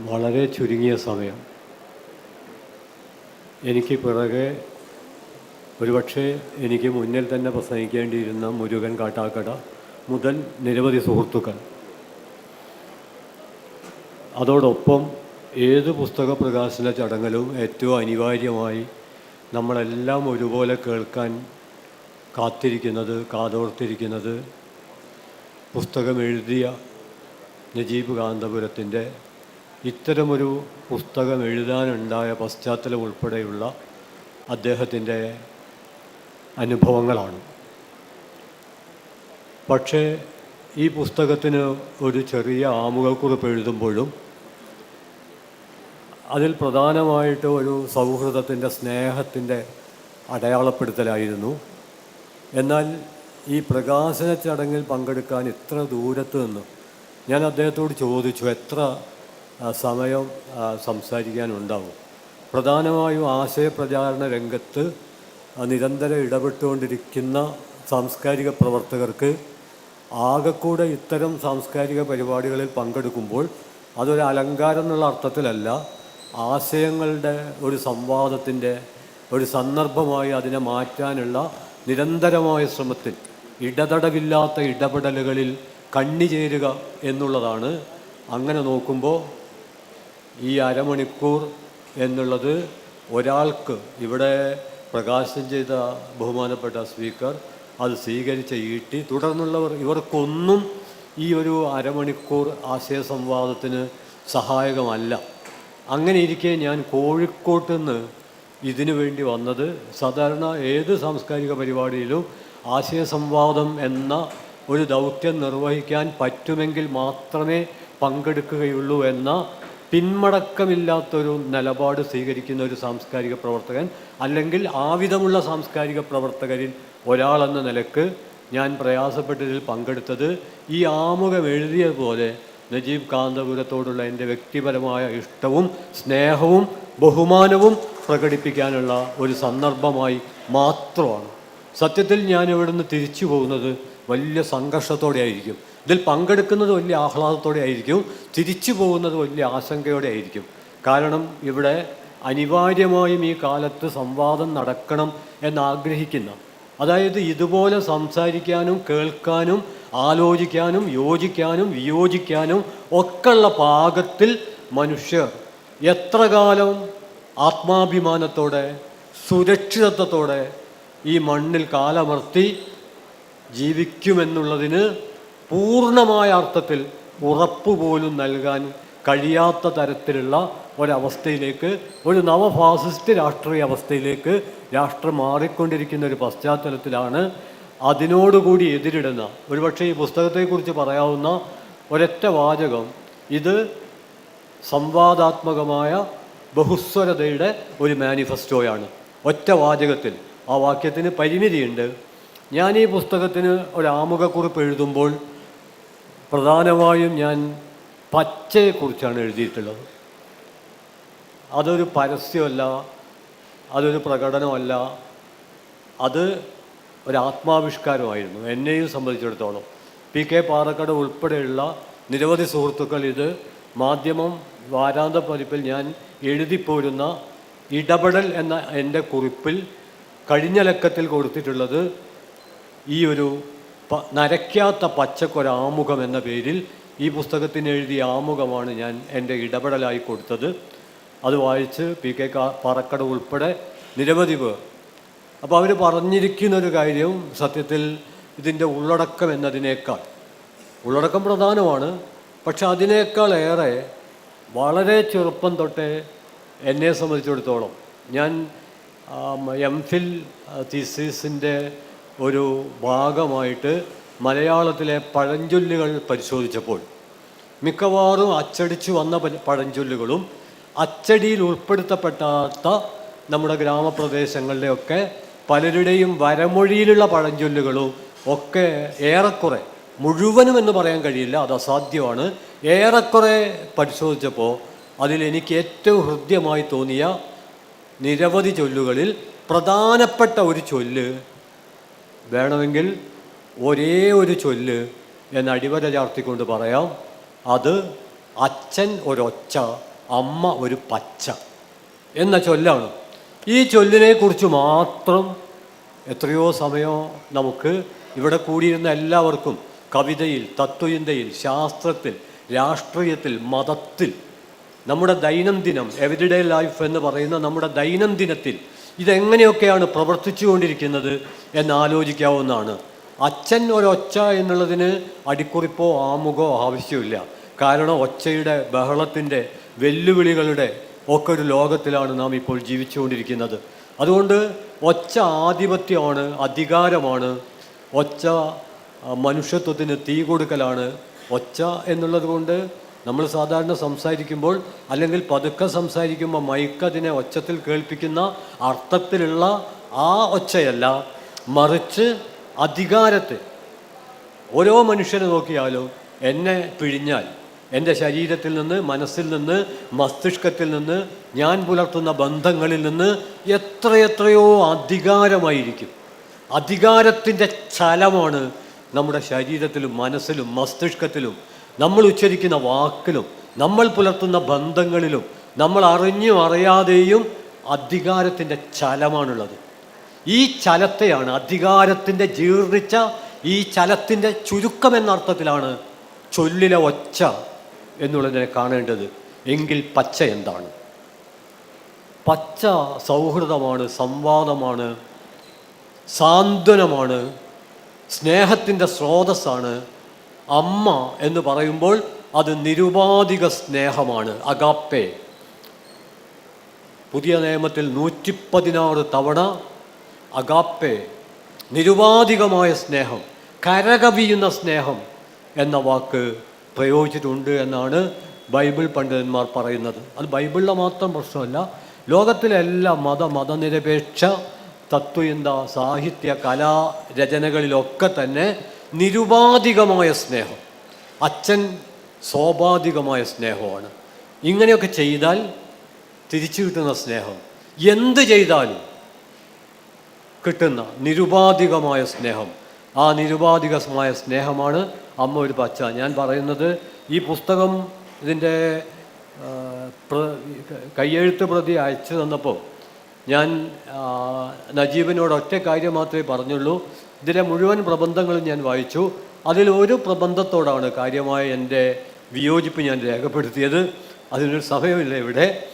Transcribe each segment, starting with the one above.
വളരെ ചുരുങ്ങിയ സമയം. എനിക്ക് പിറകെ ഒരുപക്ഷെ എനിക്ക് മുന്നിൽ തന്നെ പ്രസംഗിക്കേണ്ടിയിരുന്ന മുരുകൻ കാട്ടാക്കട മുതൽ നിരവധി സുഹൃത്തുക്കൾ. അതോടൊപ്പം ഏത് പുസ്തക പ്രകാശന ചടങ്ങിലും ഏറ്റവും അനിവാര്യമായി നമ്മളെല്ലാം ഒരുപോലെ കേൾക്കാൻ കാത്തിരിക്കുന്നത് കാതോർത്തിരിക്കുന്നത് പുസ്തകം എഴുതിയ നജീബ് കാന്തപുരത്തിന്റെ ഇത്തരമൊരു പുസ്തകം എഴുതാനുണ്ടായ പശ്ചാത്തലം ഉൾപ്പെടെയുള്ള അദ്ദേഹത്തിന്റെ അനുഭവങ്ങളാണ്. പക്ഷേ ഈ പുസ്തകത്തിന് ഒരു ചെറിയ ആമുഖക്കുറിപ്പ് എഴുതുമ്പോഴും അതിൽ പ്രധാനമായിട്ട് ഒരു സൗഹൃദത്തിന്റെ സ്നേഹത്തിന്റെ അടയാളപ്പെടുത്തലായിരുന്നു. എന്നാൽ ഈ പ്രകാശന ചടങ്ങിൽ പങ്കെടുക്കാൻ ഇത്ര ദൂരത്ത് നിന്ന് ഞാൻ അദ്ദേഹത്തോട് ചോദിച്ചു എത്ര സമയം സംസാരിക്കാനുണ്ടാവും. പ്രധാനമായും ആശയപ്രചാരണ രംഗത്ത് നിരന്തരം ഇടപെട്ടുകൊണ്ടിരിക്കുന്ന സാംസ്കാരിക പ്രവർത്തകർക്ക് ആകെക്കൂടെ ഇത്തരം സാംസ്കാരിക പരിപാടികളിൽ പങ്കെടുക്കുമ്പോൾ അതൊരു അലങ്കാരം എന്നുള്ള അർത്ഥത്തിലല്ല ആശയങ്ങളുടെ ഒരു സംവാദത്തിന്റെ ഒരു സന്ദർഭമായി അതിനെ മാറ്റാനുള്ള നിരന്തരമായ ശ്രമത്തിൽ ഇടതടവില്ലാത്ത ഇടപെടലുകളിൽ കണ്ണിചേരുക എന്നുള്ളതാണ്. അങ്ങനെ നോക്കുമ്പോൾ ഈ അരമണിക്കൂർ എന്നുള്ളത് ഒരാൾക്ക് ഇവിടെ പ്രകാശനം ചെയ്ത ബഹുമാനപ്പെട്ട സ്പീക്കർ അത് സ്വീകരിച്ച ഈട്ടി തുടർന്നുള്ളവർ ഇവർക്കൊന്നും ഈ ഒരു അരമണിക്കൂർ ആശയ സംവാദത്തിന് സഹായകമല്ല. അങ്ങനെ ഇരിക്കെ ഞാൻ കോഴിക്കോട്ട് നിന്ന് ഇതിനു വേണ്ടി വന്നത് സാധാരണ ഏത് സാംസ്കാരിക പരിപാടിയിലും ആശയ സംവാദം എന്ന ഒരു ദൗത്യം നിർവഹിക്കാൻ പറ്റുമെങ്കിൽ മാത്രമേ പങ്കെടുക്കുകയുള്ളൂ എന്ന പിന്മടക്കമില്ലാത്തൊരു നിലപാട് സ്വീകരിക്കുന്ന ഒരു സാംസ്കാരിക പ്രവർത്തകൻ അല്ലെങ്കിൽ ആവിധമുള്ള സാംസ്കാരിക പ്രവർത്തകരിൽ ഒരാളെന്ന നിലയ്ക്ക് ഞാൻ പ്രയാസപ്പെട്ടതിൽ പങ്കെടുത്തത് ഈ ആമുഖം എഴുതിയതുപോലെ നജീബ് കാന്തപുരത്തോടുള്ള എന്റെ വ്യക്തിപരമായ ഇഷ്ടവും സ്നേഹവും ബഹുമാനവും പ്രകടിപ്പിക്കാനുള്ള ഒരു സന്ദർഭമായി മാത്രമാണ്. സത്യത്തിൽ ഞാൻ ഇവിടുന്ന് തിരിച്ചു പോകുന്നത് വലിയ സംഘർഷത്തോടെ ആയിരിക്കും ഇതിൽ പങ്കെടുക്കുന്നത് വലിയ ആഹ്ലാദത്തോടെ ആയിരിക്കും തിരിച്ചു പോകുന്നത് വലിയ ആശങ്കയോടെ ആയിരിക്കും കാരണം ഇവിടെ അനിവാര്യമായും ഈ കാലത്ത് സംവാദം നടക്കണം എന്നാഗ്രഹിക്കുന്ന അതായത് ഇതുപോലെ സംസാരിക്കാനും കേൾക്കാനും ആലോചിക്കാനും യോജിക്കാനും വിയോജിക്കാനും ഒക്കെയുള്ള പാകത്തിൽ മനുഷ്യർ എത്ര കാലം ആത്മാഭിമാനത്തോടെ സുരക്ഷിതത്വത്തോടെ ഈ മണ്ണിൽ കാലമർത്തി ജീവിക്കുമെന്നുള്ളതിന് പൂർണമായ അർത്ഥത്തിൽ ഉറപ്പ് പോലും നൽകാൻ കഴിയാത്ത തരത്തിലുള്ള ഒരവസ്ഥയിലേക്ക് ഒരു നവഫാസിസ്റ്റ് രാഷ്ട്രീയ അവസ്ഥയിലേക്ക് രാഷ്ട്രം മാറിക്കൊണ്ടിരിക്കുന്ന ഒരു പശ്ചാത്തലത്തിലാണ് അതിനോടുകൂടി എതിരിടുന്ന ഒരുപക്ഷെ ഈ പുസ്തകത്തെക്കുറിച്ച് പറയാവുന്ന ഒരൊറ്റ വാചകം ഇത് സംവാദാത്മകമായ ബഹുസ്വരതയുടെ ഒരു മാനിഫെസ്റ്റോയാണ്. ഒറ്റ വാചകത്തിൽ ആ വാക്യത്തിന് പരിമിതിയുണ്ട്. ഞാൻ ഈ പുസ്തകത്തിന് ഒരു ആമുഖക്കുറിപ്പ് എഴുതുമ്പോൾ പ്രധാനമായും ഞാൻ പച്ചയെക്കുറിച്ചാണ് എഴുതിയിട്ടുള്ളത്. അതൊരു പരസ്യമല്ല അതൊരു പ്രകടനമല്ല അത് ഒരു ആത്മാവിഷ്കാരമായിരുന്നു എന്നെയും സംബന്ധിച്ചിടത്തോളം. പി കെ പാറക്കട ഉൾപ്പെടെയുള്ള നിരവധി സുഹൃത്തുക്കൾ ഇത് മാധ്യമം വാരാന്ത പതിപ്പിൽ ഞാൻ എഴുതിപ്പോരുന്ന ഇടപെടൽ എന്ന എന്റെ കുറിപ്പിൽ കഴിഞ്ഞ ലക്കത്തിൽ കൊടുത്തിട്ടുള്ളത് ഈ ഒരു നരയ്ക്കാത്ത പച്ചക്കൊരാമുഖം എന്ന പേരിൽ ഈ പുസ്തകത്തിന് എഴുതിയ ആമുഖമാണ് ഞാൻ എന്റെ ഇടപെടലായി കൊടുത്തത്. അത് വായിച്ച് പി കെ പാറക്കട ഉൾപ്പെടെ നിരവധി പേർ. അപ്പോൾ അവർ പറഞ്ഞിരിക്കുന്ന ഒരു കാര്യം സത്യത്തിൽ ഇതിന്റെ ഉള്ളടക്കം എന്നതിനേക്കാൾ ഉള്ളടക്കം പ്രധാനമാണ് പക്ഷെ അതിനേക്കാൾ ഏറെ വളരെ ചെറുപ്പം തൊട്ടേ എന്നെ സംബന്ധിച്ചിടത്തോളം ഞാൻ എം ഫിൽ തീസീസിന്റെ ഒരു ഭാഗമായിട്ട് മലയാളത്തിലെ പഴഞ്ചൊല്ലുകൾ പരിശോധിച്ചപ്പോൾ മിക്കവാറും അച്ചടിച്ചു വന്ന പഴഞ്ചൊല്ലുകളും അച്ചടിയിൽ ഉൾപ്പെടുത്തപ്പെടാത്ത നമ്മുടെ ഗ്രാമപ്രദേശങ്ങളിലെയൊക്കെ പലരുടെയും വരമൊഴിയിലുള്ള പഴഞ്ചൊല്ലുകളും ഒക്കെ ഏറെക്കുറെ മുഴുവനും എന്ന് പറയാൻ കഴിയില്ല അത് അസാധ്യമാണ്. ഏറെക്കുറെ പരിശോധിച്ചപ്പോൾ അതിൽ എനിക്ക് ഏറ്റവും ഹൃദ്യമായി തോന്നിയ നിരവധി ചൊല്ലുകളിൽ പ്രധാനപ്പെട്ട ഒരു ചൊല്ല് വേണമെങ്കിൽ ഒരേ ഒരു ചൊല്ല് എന്ന് അടിവര ചാർത്തിക്കൊണ്ട് പറയാം. അത് അച്ഛൻ ഒരൊച്ച അമ്മ ഒരു പച്ച എന്ന ചൊല്ലാണ്. ഈ ചൊല്ലിനെ കുറിച്ച് മാത്രം എത്രയോ സമയം നമുക്ക് ഇവിടെ കൂടിയിരുന്ന എല്ലാവർക്കും കവിതയിൽ തത്വചിന്തയിൽ ശാസ്ത്രത്തിൽ രാഷ്ട്രീയത്തിൽ മതത്തിൽ നമ്മുടെ ദൈനംദിനം എവരിഡേ ലൈഫ് എന്ന് പറയുന്ന നമ്മുടെ ദൈനംദിനത്തിൽ ഇതെങ്ങനെയൊക്കെയാണ് പ്രവർത്തിച്ചുകൊണ്ടിരിക്കുന്നത് എന്നാലോചിക്കാവുന്നതാണ് അച്ഛൻ ഒരൊച്ച എന്നുള്ളതിന് അടിക്കുറിപ്പോ ആമുഖോ ആവശ്യമില്ല. കാരണം ഒച്ചയുടെ ബഹളത്തിന്റെ വെല്ലുവിളികളുടെ ഒക്കെ ഒരു ലോകത്തിലാണ് നാം ഇപ്പോൾ ജീവിച്ചുകൊണ്ടിരിക്കുന്നത്. അതുകൊണ്ട് ഒച്ച ആധിപത്യമാണ് അധികാരമാണ്. ഒച്ച മനുഷ്യത്വത്തിന് തീ കൊടുക്കലാണ് ഒച്ച എന്നുള്ളത് കൊണ്ട് നമ്മൾ സാധാരണ സംസാരിക്കുമ്പോൾ അല്ലെങ്കിൽ പതുക്കെ സംസാരിക്കുമ്പോൾ മൈക്ക് അതിനെ ഒച്ചത്തിൽ കേൾപ്പിക്കുന്ന അർത്ഥത്തിലുള്ള ആ ഒച്ചയല്ല മറിച്ച് അധികാരത്തെ. ഓരോ മനുഷ്യനെ നോക്കിയാലും എന്നെ പിഴിഞ്ഞാൽ എന്റെ ശരീരത്തിൽ നിന്ന് മനസ്സിൽ നിന്ന് മസ്തിഷ്കത്തിൽ നിന്ന് ഞാൻ പുലർത്തുന്ന ബന്ധങ്ങളിൽ നിന്ന് എത്രയെത്രയോ അധികാരമായിരിക്കും. അധികാരത്തിന്റെ ചലമാണ് നമ്മുടെ ശരീരത്തിലും മനസ്സിലും മസ്തിഷ്കത്തിലും നമ്മൾ ഉച്ചരിക്കുന്ന വാക്കിലും നമ്മൾ പുലർത്തുന്ന ബന്ധങ്ങളിലും നമ്മൾ അറിഞ്ഞും അറിയാതെയും അധികാരത്തിന്റെ ചലമാണുള്ളത്. ഈ ചലത്തെയാണ് അധികാരത്തിന്റെ ജീർണിച്ച ഈ ചലത്തിന്റെ ചുരുക്കം എന്ന അർത്ഥത്തിലാണ് ചൊല്ലിലെ ഒച്ച എന്നുള്ളതിനെ കാണേണ്ടത്. എങ്കിൽ പച്ച എന്താണ്? പച്ച സൗഹൃദമാണ് സംവാദമാണ് സാന്ത്വനമാണ് സ്നേഹത്തിന്റെ സ്രോതസ്സാണ് അമ്മ എന്ന് പറയുമ്പോൾ അത് നിരുപാധിക സ്നേഹമാണ് അഗാപ്പെ. പുതിയ നിയമത്തിൽ നൂറ്റി പതിനാറ് തവണ അഗാപ്പെ നിരുപാധികമായ സ്നേഹം കരകവിയുന്ന സ്നേഹം എന്ന വാക്ക് പ്രയോഗിച്ചിട്ടുണ്ട് എന്നാണ് ബൈബിൾ പണ്ഡിതന്മാർ പറയുന്നത്. അത് ബൈബിളിലെ മാത്രം പ്രശ്നമല്ല ലോകത്തിലെ എല്ലാ മത മതനിരപേക്ഷ തത്വചിന്ത സാഹിത്യ കലാരചനകളിലൊക്കെ തന്നെ നിരുപാധികമായ സ്നേഹം. അച്ഛൻ സ്വാഭാവികമായ സ്നേഹമാണ്. ഇങ്ങനെയൊക്കെ ചെയ്താൽ തിരിച്ചു കിട്ടുന്ന സ്നേഹം. എന്ത് ചെയ്താലും കിട്ടുന്ന നിരുപാധികമായ സ്നേഹം. ആ നിരുപാധികമായ സ്നേഹമാണ് അമ്മ ഒരു പച്ച. ഞാൻ പറയുന്നത് ഈ പുസ്തകം ഇതിന്റെ കയ്യെഴുത്ത് പ്രതി അയച്ചു തന്നപ്പോൾ ഞാൻ നജീബിനോട് ഒറ്റ കാര്യം മാത്രമേ പറഞ്ഞുള്ളൂ. ഇതിലെ മുഴുവൻ പ്രബന്ധങ്ങളും ഞാൻ വായിച്ചു. അതിൽ ഒരു പ്രബന്ധത്തോടാണ് കാര്യമായ എന്റെ വിയോജിപ്പ് ഞാൻ രേഖപ്പെടുത്തിയത്. അതിനൊരു സമയമില്ല ഇവിടെ.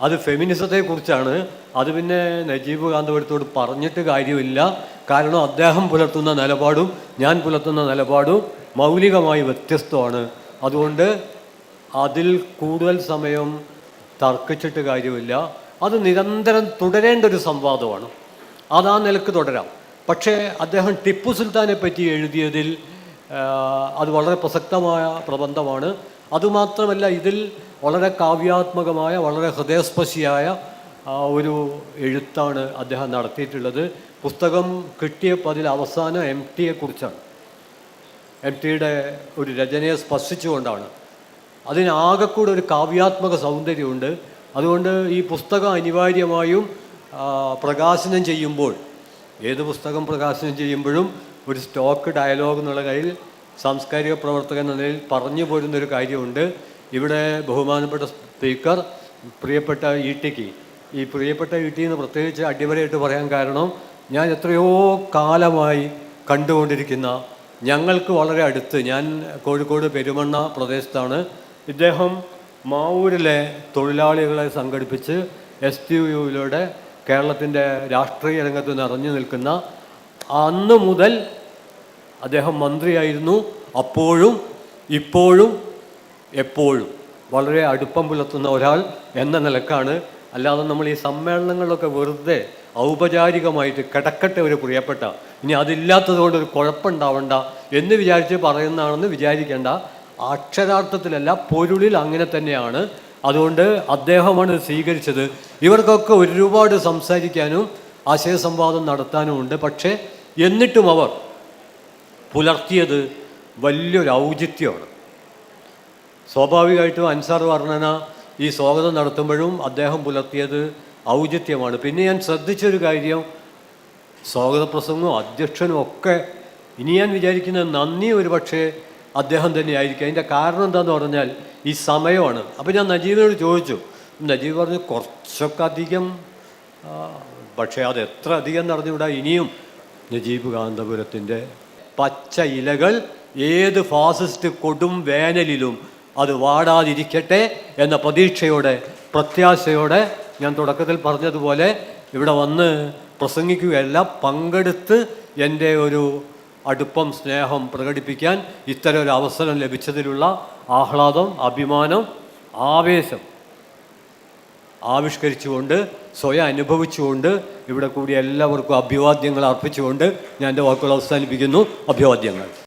അത് ഫെമിനിസത്തെക്കുറിച്ചാണ്. അത് പിന്നെ നജീബ് കാന്തപുരത്തോട് പറഞ്ഞിട്ട് കാര്യമില്ല. കാരണം അദ്ദേഹം പുലർത്തുന്ന നിലപാടും ഞാൻ പുലർത്തുന്ന നിലപാടും മൗലികമായി വ്യത്യസ്തമാണ്. അതുകൊണ്ട് അതിൽ കൂടുതൽ സമയം തർക്കിച്ചിട്ട് കാര്യമില്ല. അത് നിരന്തരം തുടരേണ്ട ഒരു സംവാദമാണ്. അത് ആ നിലയ്ക്ക് തുടരാം. പക്ഷേ അദ്ദേഹം ടിപ്പു സുൽത്താനെ പറ്റി എഴുതിയതിൽ അത് വളരെ പ്രസക്തമായ പ്രബന്ധമാണ്. അതുമാത്രമല്ല ഇതിൽ വളരെ കാവ്യാത്മകമായ വളരെ ഹൃദയസ്പർശിയായ ഒരു എഴുത്താണ് അദ്ദേഹം നടത്തിയിട്ടുള്ളത്. പുസ്തകം കിട്ടിയപ്പോൾ അതിൽ അവസാനം എം ടിയെക്കുറിച്ചാണ് എം ടിയുടെ ഒരു രചനയെ സ്പർശിച്ചുകൊണ്ടാണ്. അതിനാകെക്കൂടെ ഒരു കാവ്യാത്മക സൗന്ദര്യമുണ്ട്. അതുകൊണ്ട് ഈ പുസ്തകം അനിവാര്യമായും പ്രകാശനം ചെയ്യുമ്പോൾ ഏത് പുസ്തകം പ്രകാശനം ചെയ്യുമ്പോഴും ഒരു സ്റ്റോക്ക് ഡയലോഗ് എന്നുള്ള കയ്യിൽ സാംസ്കാരിക പ്രവർത്തകൻ എന്ന നിലയിൽ പറഞ്ഞു പോരുന്നൊരു കാര്യമുണ്ട്. ഇവിടെ ബഹുമാനപ്പെട്ട സ്പീക്കർ പ്രിയപ്പെട്ട ഇ ടിക്ക് ഈ പ്രിയപ്പെട്ട ഇ ടി എന്ന് പ്രത്യേകിച്ച് അടിവരയിട്ട് പറയാൻ കാരണം ഞാൻ എത്രയോ കാലമായി കണ്ടുകൊണ്ടിരിക്കുന്ന ഞങ്ങൾക്ക് വളരെ അടുത്ത് ഞാൻ കോഴിക്കോട് പെരുമണ്ണ പ്രദേശത്താണ്. ഇദ്ദേഹം മാവൂരിലെ തൊഴിലാളികളെ സംഘടിപ്പിച്ച് എസ് ടി യുയിലൂടെ കേരളത്തിന്റെ രാഷ്ട്രീയ രംഗത്ത് നിറഞ്ഞു നിൽക്കുന്ന അന്ന് മുതൽ അദ്ദേഹം മന്ത്രിയായിരുന്നു. അപ്പോഴും ഇപ്പോഴും എപ്പോഴും വളരെ അടുപ്പം പുലർത്തുന്ന ഒരാൾ എന്ന നിലക്കാണ്. അല്ലാതെ നമ്മൾ ഈ സമ്മേളനങ്ങളിലൊക്കെ വെറുതെ ഔപചാരികമായിട്ട് കിടക്കട്ടെ ഒരു പ്രിയപ്പെട്ട ഇനി അതില്ലാത്തത് കൊണ്ട് ഒരു കുഴപ്പമുണ്ടാവണ്ട എന്ന് വിചാരിച്ച് പറയുന്നതാണെന്ന് വിചാരിക്കേണ്ട അക്ഷരാർത്ഥത്തിലല്ല പൊരുളിൽ അങ്ങനെ തന്നെയാണ്. അതുകൊണ്ട് അദ്ദേഹമാണ് സ്വീകരിച്ചത്. ഇവർക്കൊക്കെ ഒരുപാട് സംസാരിക്കാനും ആശയസംവാദം നടത്താനും ഉണ്ട്. പക്ഷേ എന്നിട്ടും അവർ പുലർത്തിയത് വലിയൊരു ഔചിത്യമാണ്. സ്വാഭാവികമായിട്ടും അൻസാർ വർണന ഈ സ്വാഗതം നടത്തുമ്പോഴും അദ്ദേഹം പുലർത്തിയത് ഔചിത്യമാണ്. പിന്നെ ഞാൻ ശ്രദ്ധിച്ചൊരു കാര്യം സ്വാഗത പ്രസംഗവും അധ്യക്ഷനും ഒക്കെ ഇനി ഞാൻ വിചാരിക്കുന്നത് നന്ദി ഒരു പക്ഷേ അദ്ദേഹം തന്നെയായിരിക്കും. അതിന്റെ കാരണം എന്താണെന്ന് പറഞ്ഞാൽ ഈ സമയമാണ്. അപ്പോൾ ഞാൻ നജീബിനോട് ചോദിച്ചു നജീബ് പറഞ്ഞു കുറച്ചൊക്കെ അധികം പക്ഷേ അത് എത്ര അധികം നടന്നുകൂടാ ഇനിയും നജീബ് കാന്തപുരത്തിന്റെ പച്ച ഇലകൾ ഏത് ഫാസിസ്റ്റ് കൊടും വേനലിലും അത് വാടാതിരിക്കട്ടെ എന്ന പ്രതീക്ഷയോടെ പ്രത്യാശയോടെ ഞാൻ തുടക്കത്തിൽ പറഞ്ഞതുപോലെ ഇവിടെ വന്ന് പ്രസംഗിക്കുകയല്ല പങ്കെടുത്ത് എന്റെ ഒരു അടുപ്പം സ്നേഹം പ്രകടിപ്പിക്കാൻ ഇത്തരം ഒരു അവസരം ലഭിച്ചതിലുള്ള ആഹ്ലാദം അഭിമാനം ആവേശം ആവിഷ്കരിച്ചുകൊണ്ട് സ്വയം അനുഭവിച്ചുകൊണ്ട് ഇവിടെ കൂടി എല്ലാവർക്കും അഭിവാദ്യങ്ങൾ അർപ്പിച്ചുകൊണ്ട് ഞാൻ എന്റെ വാക്കുകൾ അവസാനിപ്പിക്കുന്നു. അഭിവാദ്യങ്ങൾ.